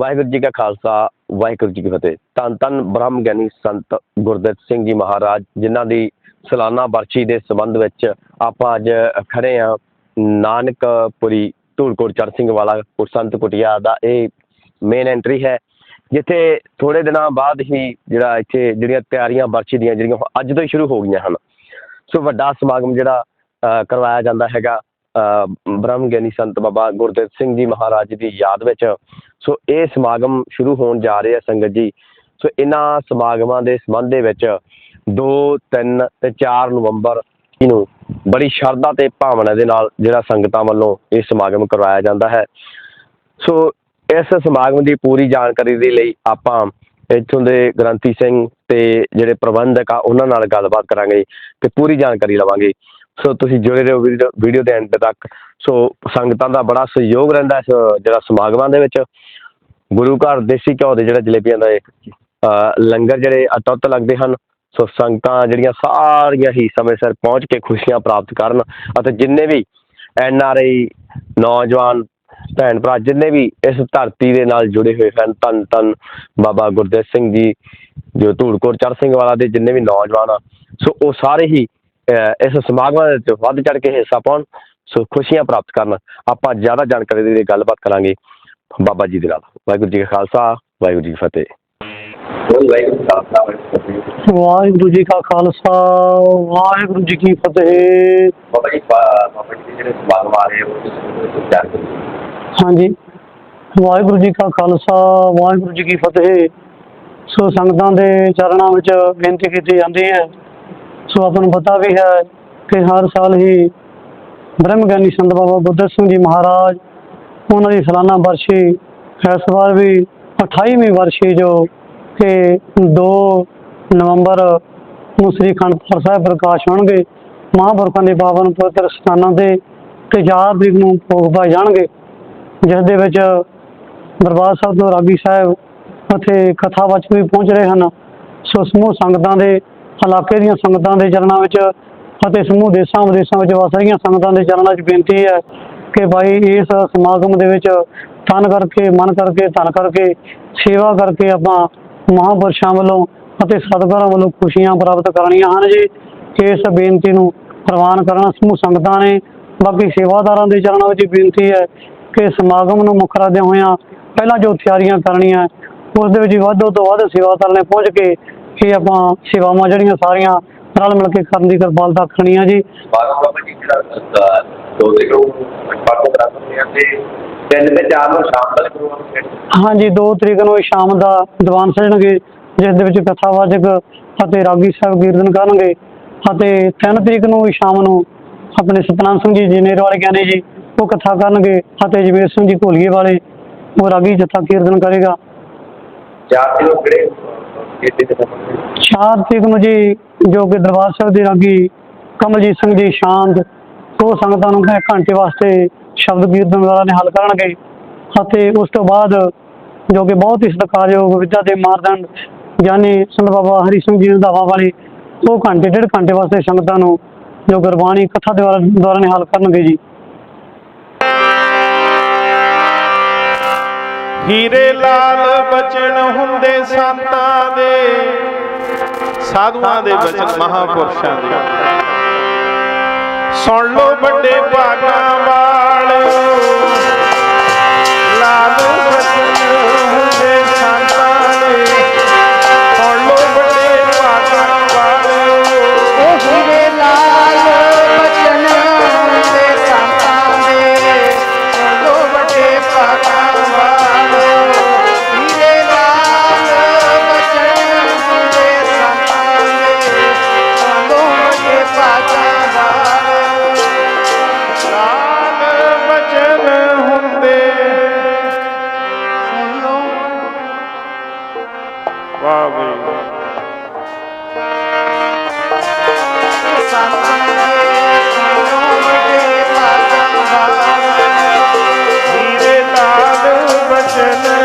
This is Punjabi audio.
ਵਾਹਿਗੁਰੂ ਜੀ ਕਾ ਖਾਲਸਾ, ਵਾਹਿਗੁਰੂ ਜੀ ਕੀ ਫਤਿਹ। ਧੰਨ ਧੰਨ ਬ੍ਰਹਮ ਗਿਆਨੀ ਸੰਤ ਗੁਰਦਿੱਤ ਸਿੰਘ ਜੀ ਮਹਾਰਾਜ, ਜਿਨ੍ਹਾਂ ਦੀ ਸਾਲਾਨਾ ਬਰਸ਼ੀ ਦੇ ਸੰਬੰਧ ਵਿੱਚ ਆਪਾਂ ਅੱਜ ਖੜੇ ਆ ਨਾਨਕਪੁਰੀ ਧੂਲਕੋਟ ਚੜ ਸਿੰਘ ਵਾਲਾ ਸੰਤ ਕੁਟਿਆ ਦਾ ਇਹ ਮੇਨ ਐਂਟਰੀ ਹੈ, ਜਿੱਥੇ ਥੋੜੇ ਦਿਨਾਂ ਬਾਅਦ ਹੀ ਜਿਹੜਾ ਇੱਥੇ ਜਿਹੜੀਆਂ ਤਿਆਰੀਆਂ ਬਰਸ਼ੀ ਦੀਆਂ ਜਿਹੜੀਆਂ ਅੱਜ ਤੋਂ ਹੀ ਸ਼ੁਰੂ ਹੋ ਗਈਆਂ ਹਨ। ਸੋ ਵੱਡਾ ਸਮਾਗਮ ਜਿਹੜਾ ਕਰਵਾਇਆ ਜਾਂਦਾ ਹੈਗਾ। ਬ੍ਰਹਮ ਗਿਆਨੀ ਸੰਤ ਬਾਬਾ ਗੁਰਦੇਵ ਸਿੰਘ ਜੀ ਮਹਾਰਾਜ ਦੀ ਯਾਦ ਵਿੱਚ, ਸੋ ਇਹ ਸਮਾਗਮ ਸ਼ੁਰੂ ਹੋਣ ਜਾ ਰਹੇ ਆ ਸੰਗਤ ਜੀ। ਸੋ ਇਹਨਾਂ ਸਮਾਗਮਾਂ ਦੇ ਸੰਬੰਧ ਦੇ ਵਿੱਚ 2 3 ਤੇ 4 ਨਵੰਬਰ ਨੂੰ ਬੜੀ ਸ਼ਰਧਾ ਤੇ ਭਾਵਨਾ ਦੇ ਨਾਲ ਜਿਹੜਾ ਸੰਗਤਾਂ ਵੱਲੋਂ ਇਹ ਸਮਾਗਮ ਕਰਵਾਇਆ ਜਾਂਦਾ ਹੈ। ਸੋ ਇਸ ਸਮਾਗਮ ਦੀ ਪੂਰੀ ਜਾਣਕਾਰੀ ਦੇ ਲਈ ਆਪਾਂ ਇੱਥੋਂ ਦੇ ਗ੍ਰੰਥੀ ਸਿੰਘ ਤੇ ਜਿਹੜੇ ਪ੍ਰਬੰਧਕ ਆ, ਉਹਨਾਂ ਨਾਲ ਗੱਲਬਾਤ ਕਰਾਂਗੇ ਤੇ ਪੂਰੀ ਜਾਣਕਾਰੀ ਲਵਾਂਗੇ। ਸੋ ਤੁਸੀਂ ਜੁੜੇ ਰਹੋ ਵੀਡੀਓ- ਵੀਡੀਓ ਦੇ ਐਂਡ ਤੱਕ। ਸੋ ਸੰਗਤਾਂ ਦਾ ਬੜਾ ਸਹਿਯੋਗ ਰਹਿੰਦਾ ਇਸ ਜਿਹੜਾ ਸਮਾਗਮਾਂ ਦੇ ਵਿੱਚ। ਗੁਰੂ ਘਰ ਦੇਸੀ ਘਿਓ ਦੇ ਜਿਹੜਾ ਜਲੇਬੀਆਂ ਦਾ ਇਹ, ਲੰਗਰ ਜਿਹੜੇ ਅਟੁੱਟ ਲੱਗਦੇ ਹਨ। ਸੋ ਸੰਗਤਾਂ ਜਿਹੜੀਆਂ ਸਾਰੀਆਂ ਹੀ ਸਮੇਂ ਸਿਰ ਪਹੁੰਚ ਕੇ ਖੁਸ਼ੀਆਂ ਪ੍ਰਾਪਤ ਕਰਨ ਅਤੇ ਜਿੰਨੇ ਵੀ ਐਨ ਆਰ ਆਈ ਨੌਜਵਾਨ ਭੈਣ ਭਰਾ ਜਿੰਨੇ ਵੀ ਇਸ ਧਰਤੀ ਦੇ ਨਾਲ ਜੁੜੇ ਹੋਏ ਹਨ ਧੰਨ ਧੰਨ ਬਾਬਾ ਗੁਰਦੇਵ ਸਿੰਘ ਜੀ ਜੋ ਧੂੜਕੋਟ ਚੜ ਸਿੰਘ ਵਾਲਾ ਦੇ ਜਿੰਨੇ ਵੀ ਨੌਜਵਾਨ ਆ ਸੋ ਉਹ ਸਾਰੇ ਹੀ ਇਸ ਸਮਾਗਮਾਂ ਦੇ ਵਿੱਚ ਵੱਧ ਚੜ ਕੇ ਹਿੱਸਾ ਪਾਉਣ ਸੋ ਖੁਸ਼ੀਆਂ ਪ੍ਰਾਪਤ ਕਰਨ ਆਪਾਂ ਜ਼ਿਆਦਾ ਜਾਣਕਾਰੀ ਦੇ ਲਈ ਗੱਲਬਾਤ ਕਰਾਂਗੇ ਬਾਬਾ ਜੀ ਦੇ ਨਾਲ। ਵਾਹਿਗੁਰੂ ਜੀ ਕਾ ਖਾਲਸਾ ਵਾਹਿਗੁਰੂ ਜੀ ਕੀ ਫਤਿਹ। ਵਾਹਿਗੁਰੂ ਜੀ ਕਾ ਖਾਲਸਾ ਵਾਹਿਗੁਰੂ ਜੀ ਕੀ ਫਤਿਹ। ਬਾਬਾ ਜੀ ਬਾਬਾ ਜੀ ਜਿਹੜੇ ਸਮਾਗਮ ਆ ਰਹੇ ਉਹ ਜਾਣਕਾਰੀ ਹਾਂਜੀ। ਵਾਹਿਗੁਰੂ ਜੀ ਕਾ ਖਾਲਸਾ ਵਾਹਿਗੁਰੂ ਜੀ ਕੀ ਫਤਿਹ। ਸੋ ਸੰਗਤਾਂ ਦੇ ਚਰਨਾਂ ਵਿੱਚ ਬੇਨਤੀ ਕੀਤੀ ਜਾਂਦੀ ਹੈ ਸੋ ਆਪਾਂ ਨੂੰ ਪਤਾ ਵੀ ਹੈ ਕਿ ਹਰ ਸਾਲ ਹੀ ਬ੍ਰਹਮ ਗਿਆਨੀ ਸੰਤ ਬਾਬਾ ਬੁੱਧ ਸਿੰਘ ਜੀ ਮਹਾਰਾਜ ਉਹਨਾਂ ਦੀ ਸਾਲਾਨਾ ਵਰਸ਼ੀ ਇਸ ਵਾਰ ਵੀ 28ਵੀਂ ਵਰਸ਼ੀ ਜੋ ਕਿ 2 ਨਵੰਬਰ ਨੂੰ ਸ੍ਰੀ ਅਖੰਡਪੁਰ ਸਾਹਿਬ ਪ੍ਰਕਾਸ਼ ਹੋਣਗੇ, ਮਹਾਂਪੁਰਖਾਂ ਦੇ ਪਾਵਨ ਪਵਿੱਤਰ ਸਥਾਨਾਂ ਤੇ ਤੇ 4 ਤਰੀਕ ਨੂੰ ਭੋਗ ਪਾਏ ਜਾਣਗੇ, ਜਿਸ ਦੇ ਵਿੱਚ ਦਰਬਾਰ ਸਾਹਿਬ ਤੋਂ ਰਾਗੀ ਸਾਹਿਬ ਅਤੇ ਕਥਾਵਾਚਕ ਵੀ ਪਹੁੰਚ ਰਹੇ ਹਨ। ਸੋ ਸਮੂਹ ਸੰਗਤਾਂ ਦੇ ਇਲਾਕੇ ਦੀਆਂ ਸੰਗਤਾਂ ਦੇ ਚਰਨਾਂ ਵਿੱਚ ਅਤੇ ਸਮੂਹ ਦੇਸ਼ਾਂ ਵਿਦੇਸ਼ਾਂ ਵਿੱਚ ਵਸ ਰਹੀਆਂ ਸੰਗਤਾਂ ਦੇ ਚਰਨਾਂ 'ਚ ਬੇਨਤੀ ਹੈ ਕਿ ਭਾਈ ਇਸ ਸਮਾਗਮ ਦੇ ਵਿੱਚ ਤਨ ਕਰਕੇ, ਮਨ ਕਰਕੇ, ਧਨ ਕਰਕੇ, ਸੇਵਾ ਕਰਕੇ ਆਪਾਂ ਮਹਾਂਪੁਰਸ਼ਾਂ ਵੱਲੋਂ ਅਤੇ ਸਤਿਗੁਰਾਂ ਵੱਲੋਂ ਖੁਸ਼ੀਆਂ ਪ੍ਰਾਪਤ ਕਰਨੀਆਂ ਹਨ ਜੀ। ਇਸ ਬੇਨਤੀ ਨੂੰ ਪ੍ਰਵਾਨ ਕਰਨਾ ਸਮੂਹ ਸੰਗਤਾਂ ਨੇ। ਬਾਕੀ ਸੇਵਾਦਾਰਾਂ ਦੇ ਚਰਨਾਂ ਵਿੱਚ ਬੇਨਤੀ ਹੈ ਕਿ ਸਮਾਗਮ ਨੂੰ ਮੁੱਖ ਰੱਖਦੇ ਹੋਇਆਂ ਪਹਿਲਾਂ ਜੋ ਤਿਆਰੀਆਂ ਕਰਨੀਆਂ, ਉਸ ਦੇ ਵਿੱਚ ਵੱਧ ਤੋਂ ਵੱਧ ਸੇਵਾਦਾਰ ਨੇ ਪਹੁੰਚ ਕੇ ਇਹ ਆਪਾਂ ਸੇਵਾਵਾਂ ਜਿਹੜੀਆਂ ਸਾਰੀਆਂ ਰਲ ਮਿਲ ਕੇ ਕਰਨ ਦੀ ਕਿਰਪਾਲਤਾ ਕਰਨੀ ਆ ਜੀ। ਬਾਬਾ ਜੀ ਜਿਹੜਾ ਦੋ ਦੇ ਗਰੁੱਪ ਪਾਠ ਕਰਾਉਂਦੇ ਆ ਤੇ ਤਿੰਨ ਤੇ ਚਾਰ ਨੂੰ ਸ਼ਾਮ ਤੱਕ ਕਰਵਾਉਣਗੇ ਹਾਂਜੀ 2 ਤਰੀਕ ਨੂੰ ਸ਼ਾਮ ਦਾ ਦੀਵਾਨ ਸਜਣਗੇ ਜਿਸ ਦੇ ਵਿੱਚ ਕਥਾਵਾਚਕ ਅਤੇ ਰਾਗੀ ਸਾਹਿਬ ਕੀਰਤਨ ਕਰਨਗੇ। ਅਤੇ 3 ਤਰੀਕ ਨੂੰ ਸ਼ਾਮ ਨੂੰ ਆਪਣੇ ਸਤਨਾਮ ਸਿੰਘ ਜੀ ਜਨੇਰ ਵਾਲੇ ਗਿਆਨੀ ਜੀ ਉਹ ਕਥਾ ਕਰਨਗੇ ਅਤੇ ਜਵੇਰ ਸਿੰਘ ਜੀ ਘੋਲੀਏ ਵਾਲੇ ਉਹ ਰਾਗੀ ਜਥਾ ਕੀਰਤਨ ਕਰੇਗਾ। ਚਾਰ ਦਿਨ ਕਿਹੜੇ? ਕਿਤੇ ਤੇ 4 ਤਰੀਕ ਨੂੰ ਜੋ ਕਿ ਦਰਬਾਰ ਸਾਹਿਬ ਦੇ ਰਾਗੀ ਕਮਲਜੀਤ ਸਿੰਘ ਜੀ ਸ਼ਾਂਤ ਉਹ ਸੰਗਤਾਂ ਨੂੰ ਇੱਕ ਘੰਟੇ ਵਾਸਤੇ ਸ਼ਬਦ ਕੀਰਤਨ ਦੁਆਰਾ ਨਿਹਾਲ ਕਰਨਗੇ। ਅਤੇ ਉਸ ਤੋਂ ਬਾਅਦ ਜੋ ਕਿ ਬਹੁਤ ਹੀ ਸਤਿਕਾਰਯੋਗ ਵਿਦਿਆ ਦੇ ਮਾਰਦੰਡ ਗਿਆਨੀ ਸੰਤ ਬਾਬਾ ਹਰੀ ਸਿੰਘ ਜੀ ਰੰਧਾਵਾ ਵਾਲੇ, ਉਹ ਘੰਟੇ, ਡੇਢ ਘੰਟੇ ਵਾਸਤੇ ਸੰਗਤਾਂ ਨੂੰ ਜੋ ਗੁਰਬਾਣੀ ਕਥਾ ਦੁਆਰਾ ਦੁਆਰਾ ਨਿਹਾਲ ਕਰਨਗੇ ਜੀ। ਹੀਰੇ ਲਾਲ ਬਚਨ ਹੁੰਦੇ ਸੰਤਾਂ ਦੇ। ਸਾਧੂਆਂ ਦੇ ਬਚਨ ਮਹਾਪੁਰਸ਼ਾਂ ਦੇ। ਸੁਣ ਲੋ ਵੱਡੇ ਭਾਗਾਂ ਵਾਲਿਓ Hashem.